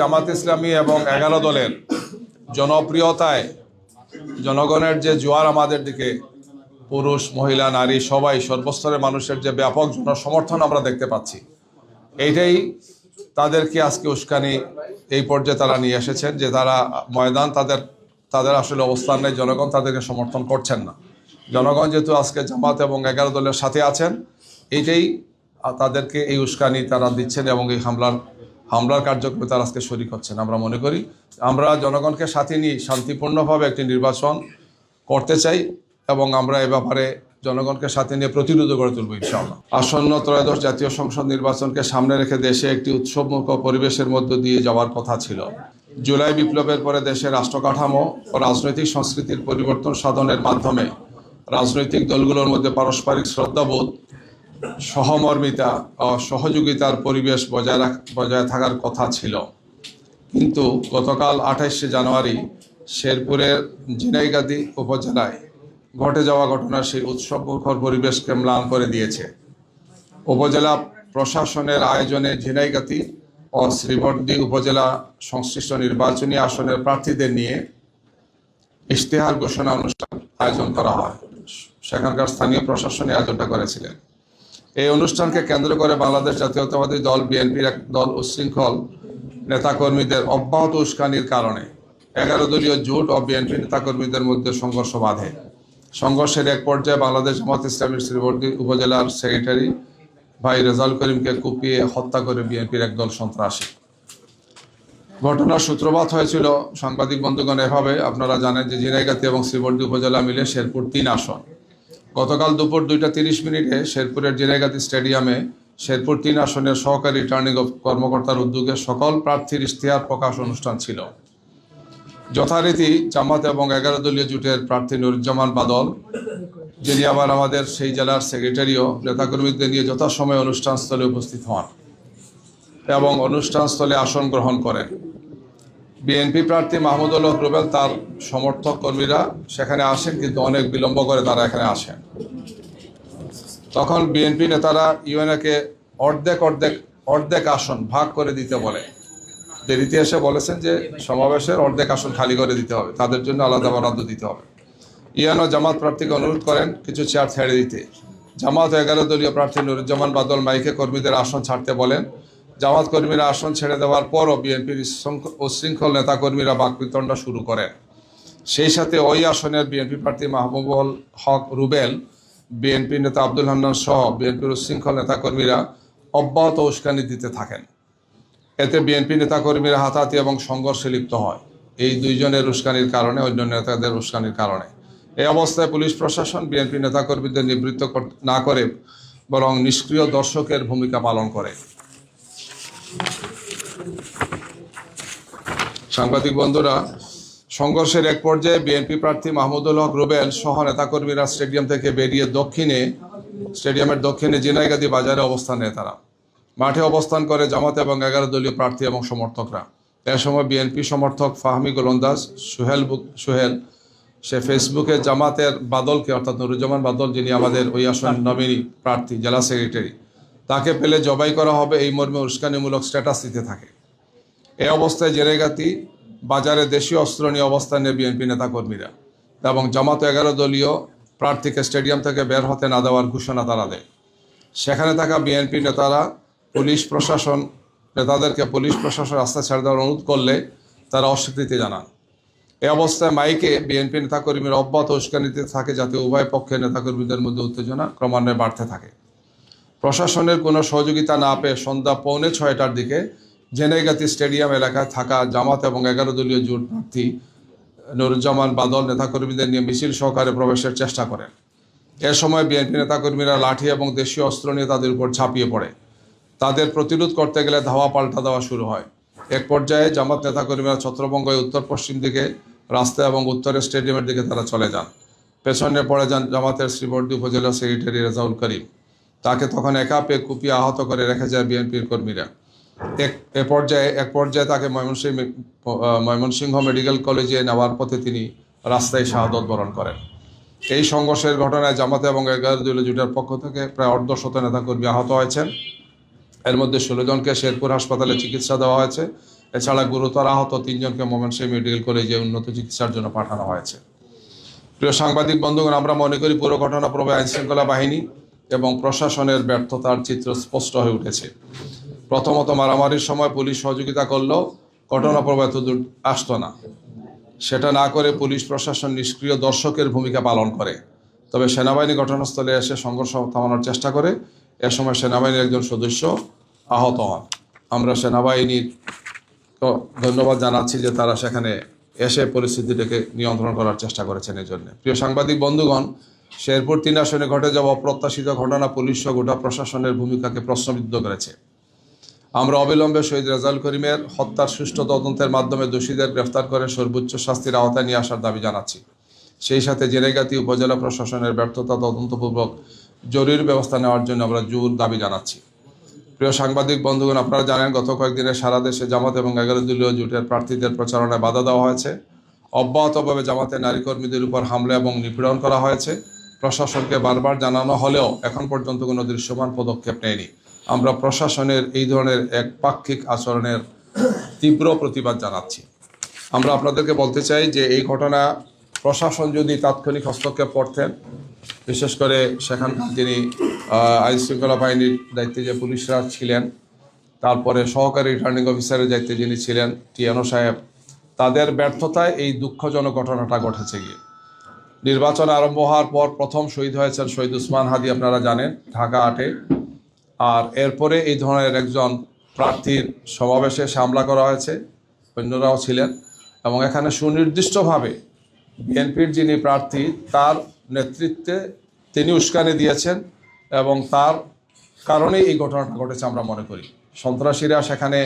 জামাত ইসলামী এবং এগারো দলের জনপ্রিয়তায় জনগণের যে জোয়ার আমাদের দিকে, পুরুষ, মহিলা, নারী, সবাই, সর্বস্তরের মানুষের যে ব্যাপক জনসমর্থন আমরা দেখতে পাচ্ছি। এইটাই তাদেরকে আজকে উস্কানি এই পর্যায়ে তারা নিয়ে এসেছেন যে তারা ময়দান তাদের তাদের আসলে অবস্থান নেই, জনগণ তাদেরকে সমর্থন করছেন না। জনগণ যেহেতু আজকে জামাত এবং এগারো দলের সাথে আছেন, এইটাই তাদেরকে এই উস্কানি তারা দিচ্ছেন এবং এই হামলার হামলার কার্যক্রমে তারা আজকে শরিক হচ্ছেন। আমরা মনে করি, আমরা জনগণকে সাথে নিয়ে শান্তিপূর্ণভাবে একটি নির্বাচন করতে চাই এবং আমরা এ ব্যাপারে জনগণকে সাথে নিয়ে প্রতিরোধ গড়ে তুলব ইনশাআল্লাহ। আসন্ন ত্রয়োদশ জাতীয় সংসদ নির্বাচনকে সামনে রেখে দেশে একটি উৎসবমুখ পরিবেশের মধ্য দিয়ে যাওয়ার কথা ছিল। জুলাই বিপ্লবের পরে দেশের রাষ্ট্র কাঠামো ও রাজনৈতিক সংস্কৃতির পরিবর্তন সাধনের মাধ্যমে রাজনৈতিক দলগুলোর মধ্যে পারস্পরিক শ্রদ্ধাবোধ সহমর্মিতা ও সহযোগিতার পরিবেশ বজায় রাখ, বজায় থাকার কথা ছিল। কিন্তু গতকাল আঠাইশে জানুয়ারি শেরপুরের জিনাইগাদি উপজেলায় ঘটে যাওয়া ঘটনা সেই উৎসব মুখর পরিবেশকে ম্লান করে দিয়েছে। উপজেলা প্রশাসনের আয়োজনে ঝিনাইগাতি ও শ্রীবর্দী উপজেলা সংশ্লিষ্ট নির্বাচনী আসনের প্রার্থীদের নিয়ে ইশতেহার ঘোষণা অনুষ্ঠান আয়োজন করা হয়। সেখানকার স্থানীয় প্রশাসনী আয়োজনটা করেছিলেন। এই অনুষ্ঠানকে কেন্দ্র করে বাংলাদেশ জাতীয়তাবাদী দল, বিএনপির এক দল উচ্ছৃঙ্খল নেতাকর্মীদের অব্যাহত উস্কানির কারণে এগারো দলীয় জোট ও বিএনপি নেতাকর্মীদের মধ্যে সংঘর্ষ বাধে। সংঘর্ষের এক পর্যায়ে বাংলাদেশ জামাত ইসলামীর শ্রীবর্দী উপজেলার সেক্রেটারি ভাই রেজাল করিমকে কুপিয়ে হত্যা করে বিএনপির একদল সন্ত্রাসী। ঘটনার সূত্রপাত হয়েছিল, সাংবাদিক বন্ধুগণ, এভাবে আপনারা জানেন যে জিনাইগাতি এবং শ্রীবর্দী উপজেলা মিলে শেরপুর তিন আসন। গতকাল দুপুর দুইটা তিরিশ মিনিটে শেরপুরের জিনাইগাতি স্টেডিয়ামে শেরপুর তিন আসনের সহকারী রিটার্নিং কর্মকর্তার উদ্যোগে সকল প্রার্থীর ইশতেহার প্রকাশ অনুষ্ঠান ছিল। যথারীতি জামাত এবং এগারো দলীয় জোটের প্রার্থী নুরুজ্জামান বাদল, যিনি আবার আমাদের সেই জেলার সেক্রেটারিও, নেতাকর্মীদের নিয়ে যথাসময়ে অনুষ্ঠানস্থলে উপস্থিত হন এবং অনুষ্ঠানস্থলে আসন গ্রহণ করেন। বিএনপি প্রার্থী মাহমুদুল হক রুবেল তার সমর্থক কর্মীরা সেখানে আসেন, কিন্তু অনেক বিলম্ব করে তারা এখানে আসেন। তখন বিএনপি নেতারা ইউএনএকে অর্ধেক অর্ধেক অর্ধেক আসন ভাগ করে দিতে বলে। দেরিতে এসে বলেছেন যে সমাবেশের অর্ধেক আসন খালি করে দিতে হবে, তাদের জন্য আলাদা বরাদ্দ দিতে হবে। ইয়ানো জামাত প্রার্থীকে অনুরোধ করেন কিছু চেয়ার ছেড়ে দিতে। জামাত এগারো দলীয় প্রার্থী নুরুজ্জামান বাদল মাইকে কর্মীদের আসন ছাড়তে বলেন জামাত কর্মীরা আসন ছেড়ে দেওয়ার পরও বিএনপির উশৃঙ্খল নেতাকর্মীরা বাকবিতণ্ডা শুরু করেন। সেই সাথে ওই আসনের বিএনপি প্রার্থী মাহবুবুল হক রুবেল, বিএনপি নেতা আব্দুল হান্নান সহ বিএনপির উশৃঙ্খল নেতাকর্মীরা অব্যাহত উস্কানি দিতে থাকেন। এতে বিএনপি নেতাকর্মীরা হাতাহাতি এবং সংঘর্ষে লিপ্ত হয়। এই দুইজনের উস্কানির কারণে, অন্য নেতাদের উস্কানির কারণে। এই অবস্থায় পুলিশ প্রশাসন বিএনপি নেতাকর্মীদের নিবৃত্ত না করে বরং নিষ্ক্রিয় দর্শকের ভূমিকা পালন করে। সাংবাদিক বন্ধুরা, সংঘর্ষের এক পর্যায়ে বিএনপি প্রার্থী মাহমুদুল হক রুবেল সহ নেতাকর্মীরা স্টেডিয়াম থেকে বেরিয়ে দক্ষিণে, স্টেডিয়ামের দক্ষিণে জিনাইগাদি বাজারে অবস্থান নেয় তারা। মাঠে অবস্থান করে জামাত এবং এগারো দলীয় প্রার্থী এবং সমর্থকরা। এ সময় বিএনপি সমর্থক ফাহমি গোলন্দাজ সোহেল সোহেল, সে ফেসবুকে জামাতের বাদলকে, অর্থাৎ নুরুজ্জামান বাদল যিনি আমাদের ওই আসন নমিনি প্রার্থী, জেলা সেক্রেটারি তাকে পেলে জবাই করা হবে এই মর্মে উস্কানিমূলক স্ট্যাটাস দিতে থাকে। এই অবস্থায় জেরেগাতি বাজারে দেশীয় অস্ত্র নিয়ে অবস্থান নেয় বিএনপি নেতাকর্মীরা এবং জামাত এগারো দলীয় প্রার্থীকে স্টেডিয়াম থেকে বের হতে না দেওয়ার ঘোষণা তারা দেয়। সেখানে থাকা বিএনপি নেতারা পুলিশ প্রশাসন, নেতাদেরকে পুলিশ প্রশাসন রাস্তা ছেড়ে দেওয়ার অনুরোধ করলে তারা অস্বীকৃতি জানান। এ অবস্থায় মাইকে বিএনপি নেতাকর্মীরা অব্যাহত উস্কানিতে থাকে যাতে উভয় পক্ষের নেতাকর্মীদের মধ্যে উত্তেজনা ক্রমান্বয়ে বাড়তে থাকে। প্রশাসনের কোনো সহযোগিতা না পেয়ে সন্ধ্যা পৌনে ছয়টার দিকে জেনেগাতি স্টেডিয়াম এলাকায় থাকা জামাত এবং এগারো দলীয় জোট প্রার্থী নুরুজ্জামান বাদল নেতাকর্মীদের নিয়ে মিছিল সহকারে প্রবেশের চেষ্টা করেন। এ সময় বিএনপি নেতাকর্মীরা লাঠি এবং দেশীয় অস্ত্র নিয়ে তাদের উপর ঝাঁপিয়ে পড়ে। তাদের প্রতিরোধ করতে গেলে ধাওয়া পাল্টা দেওয়া শুরু হয়। এক পর্যায়ে জামাত নেতাকর্মীরা ছত্রবঙ্গ উত্তর পশ্চিম দিকে রাস্তা এবং উত্তরের স্টেডিয়ামের দিকে তারা চলে যান। পেছনে পড়ে যান জামাতের শ্রীবর্দী উপজেলা সেক্রেটারি রেজাউল করিম। তাকে তখন একা পেয়ে কুপিয়ে আহত করে রেখে যায় বিএনপির কর্মীরা। এক, এ পর্যায়ে, এক পর্যায়ে তাকে ময়মনসিংহ ময়মনসিংহ মেডিকেল কলেজে নেওয়ার পথে তিনি রাস্তায় শাহাদত বরণ করেন। এই সংঘর্ষের ঘটনায় জামাত এবং এগারো জোটের পক্ষ থেকে প্রায় অর্ধশত নেতাকর্মী আহত হয়েছেন। এর মধ্যে ষোলো জনকে শেরপুর হাসপাতালে চিকিৎসা দেওয়া হয়েছে। এছাড়া গুরুতর আহত তিনজনকে মোমেনশাহী মেডিকেল কলেজে উন্নত চিকিৎসার জন্য পাঠানো হয়েছে। প্রিয় সাংবাদিক বন্ধুগণ, আমরা মনে করি পুরো ঘটনা প্রবে আইন শৃঙ্খলা বাহিনী এবং প্রশাসনের ব্যর্থতার চিত্র স্পষ্ট হয়ে উঠেছে। প্রথমত মারামারির সময় পুলিশ সহযোগিতা করলেও ঘটনা প্রবে এতদূর আসতো না। সেটা না করে পুলিশ প্রশাসন নিষ্ক্রিয় দর্শকের ভূমিকা পালন করে। তবে সেনাবাহিনী ঘটনাস্থলে এসে সংঘর্ষ থামানোর চেষ্টা করে। এ সময় সেনাবাহিনীর একজন সদস্য আহত হন। আমরা সেনাবাহিনীর ধন্যবাদ জানাচ্ছি যে তারা সেখানে এসে পরিস্থিতিটাকে নিয়ন্ত্রণ করার চেষ্টা করেছেন এই জন্য প্রিয় সাংবাদিক, বন্ধুগণ শেরপুর তিন আসনে ঘটে যাওয়া অপ্রত্যাশিত ঘটনা পুলিশ ও গোটা প্রশাসনের ভূমিকাকে প্রশ্নবিদ্ধ করেছে। আমরা অবিলম্বে শহীদ রেজাল করিমের হত্যার সুষ্ঠু তদন্তের মাধ্যমে দোষীদের গ্রেফতার করে সর্বোচ্চ শাস্তির আওতায় নিয়ে আসার দাবি জানাচ্ছি। সেই সাথে জেনেগাতি উপজেলা প্রশাসনের ব্যর্থতা তদন্তপূর্বক জরুরি ব্যবস্থা নেওয়ার জন্য আমরা জোর দাবি জানাচ্ছি। প্রিয় সাংবাদিক, বন্ধুগণ, আপনারা জানেন, গত কয়েকদিনে সারা দেশে জামাত এবং এগারো দলীয় জোটের প্রার্থীদের প্রচারণায় বাধা দেওয়া হয়েছে। অব্যাহতভাবে জামাতের নারী কর্মীদের উপর হামলা এবং নিপীড়ন করা হয়েছে। প্রশাসনকে বারবার জানানো হলেও এখন পর্যন্ত কোনো দৃশ্যমান পদক্ষেপ নেয়নি। আমরা প্রশাসনের এই ধরনের এক পাক্ষিক আচরণের তীব্র প্রতিবাদ জানাচ্ছি। আমরা আপনাদেরকে বলতে চাই যে এই ঘটনা প্রশাসন যদি তাৎক্ষণিক হস্তক্ষেপ করতেন, বিশেষ করে সেখানকার যিনি আইন শৃঙ্খলা বাহিনীর দায়িত্বে যে পুলিশরা ছিলেন, তারপরে সহকারী রিটার্নিং অফিসারের দায়িত্বে যিনি ছিলেন টিয়ানো সাহেব, তাদের ব্যর্থতায় এই দুঃখজনক ঘটনাটা ঘটেছে গিয়ে। নির্বাচন আরম্ভ হওয়ার পর প্রথম শহীদ হয়েছেন শহীদ উসমান হাদি, আপনারা জানেন, ঢাকা আটে। আর এরপরে এই ধরনের একজন প্রার্থীর সমাবেশে হামলা করা হয়েছে, অন্যরাও ছিলেন। এবং এখানে সুনির্দিষ্টভাবে বিএনপির যিনি প্রার্থী, তার নেতৃত্বে তিনি উস্কানি দিয়েছেন এবং তার কারণেই এই ঘটনাটা ঘটেছে আমরা মনে করি। সন্ত্রাসীরা সেখানে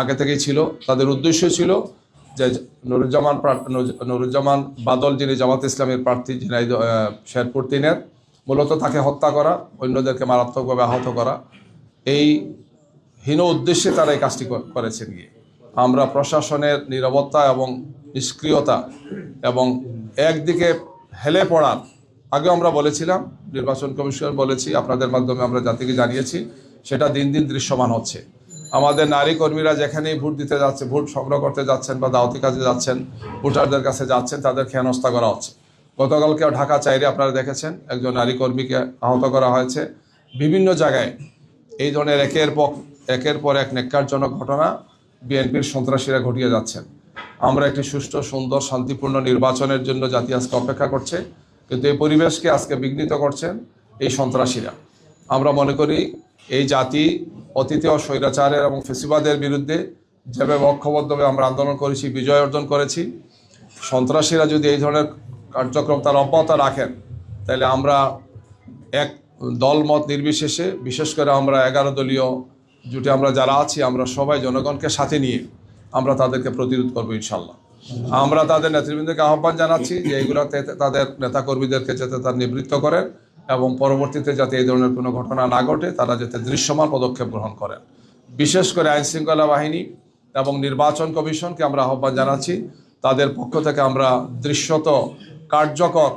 আগে থেকেই ছিল, তাদের উদ্দেশ্য ছিল যে নুরুজ্জামান নুরুজ্জামান বাদল যিনি জামাত ইসলামের প্রার্থী, যিনি শেরপুর তিনের, মূলত তাকে হত্যা করা, অন্যদেরকে মারাত্মকভাবে আহত করা। এই হীন উদ্দেশ্যে তারা এই কাজটি করেছেন গিয়ে। আমরা প্রশাসনের নিরবতা এবং নিষ্ক্রিয়তা এবং একদিকে হেলে পড়ার, আগে আমরা বলেছিলাম, নির্বাচন কমিশন বলেছি, আপনাদের মাধ্যমে আমরা জাতিকে জানিয়েছি, সেটা দিন দিন দৃশ্যমান হচ্ছে। আমাদের নারী কর্মীরা যেখানেই ভোট দিতে যাচ্ছে, ভোট সংগ্রহ করতে যাচ্ছেন বা দাওয়াতি কাজে যাচ্ছেন, ভোটারদের কাছে যাচ্ছেন, তাদের হেনস্থা করা হচ্ছে। গতকালকেও ঢাকা চাইরে আপনারা দেখেছেন, একজন নারী কর্মীকে আহত করা হয়েছে। বিভিন্ন জায়গায় এই ধরনের একের পর একের পর এক নেককারজনক ঘটনা বিএনপির সন্ত্রাসীরা ঘটিয়ে যাচ্ছেন। আমরা একটি সুষ্ঠু, সুন্দর, শান্তিপূর্ণ নির্বাচনের জন্য জাতি আজকে অপেক্ষা করছে, কিন্তু এই পরিবেশকে আজকে বিঘ্নিত করছেন এই সন্ত্রাসীরা। আমরা মনে করি এই জাতি অতীতীয় স্বৈরাচারের এবং ফেসিবাদের বিরুদ্ধে যেভাবে ঐক্যবদ্ধভাবে আমরা আন্দোলন করেছি, বিজয় অর্জন করেছি, সন্ত্রাসীরা যদি এই ধরনের কার্যক্রম তার অব্যাহত রাখেন, তাহলে আমরা এক দলমত নির্বিশেষে, বিশেষ করে আমরা এগারো দলীয় জুটে আমরা যারা আছি, আমরা সবাই জনগণকে সাথে নিয়ে আমরা তাদেরকে প্রতিরোধ করব ইনশাল্লাহ আমরা তাদের নেতৃবৃন্দকে আহ্বান জানাচ্ছি যে এইগুলোতে তাদের নেতাকর্মীদেরকে যাতে তার নিবৃত্ত করেন। এবং পরবর্তীতে যাতে এই ধরনের কোনো ঘটনা না ঘটে, তারা যাতে দৃশ্যমান পদক্ষেপ গ্রহণ করেন। বিশেষ করে আইন শৃঙ্খলা বাহিনী এবং নির্বাচন কমিশনকে আমরা আহ্বান জানাচ্ছি। তাদের পক্ষ থেকে আমরা দৃশ্যত কার্যকর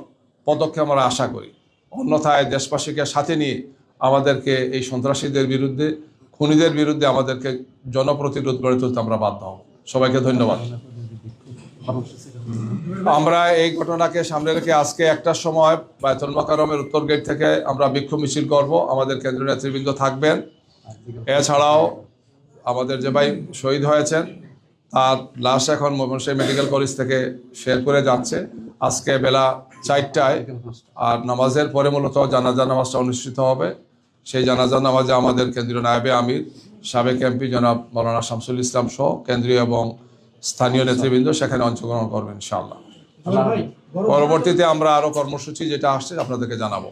পদক্ষেপ আমরা আশা করি। অন্যথায় দেশবাসীকে সাথে নিয়ে আমাদেরকে এই সন্ত্রাসীদের বিরুদ্ধে, খুনিদের বিরুদ্ধে আমাদেরকে জনপ্রতিরোধ গড়ে তুলতে আমরা বাধ্য হব। সবাইকে ধন্যবাদ। আমরা এই ঘটনাকে সামনে রেখে আজকে একটার সময় বায়তুল মাকারমের উত্তর গেট থেকে আমরা বিক্ষোভ মিছিল করব। আমাদের কেন্দ্রীয় নেতৃবৃন্দ থাকবেন। এছাড়াও আমাদের যে ভাই শহীদ হয়েছেন, তার লাশ এখন ময়মনসিংহ মেডিকেল কলেজ থেকে শেয়ার করে যাচ্ছে। আজকে বেলা চারটায় আর নামাজের পরে মূলত জানাজা নামাজটা অনুষ্ঠিত হবে। সেই জানাজা নামাজে আমাদের কেন্দ্রীয় নায়েবে আমির, সাবেক এমপি জনাব মৌলানা শামসুল ইসলাম সহ কেন্দ্রীয় এবং স্থানীয় নেতৃবৃন্দ সেখানে অংশগ্রহণ করবেন ইনশাআল্লাহ। পরবর্তীতে আমরা আরও কর্মসূচি যেটা আসছে আপনাদেরকে জানাব।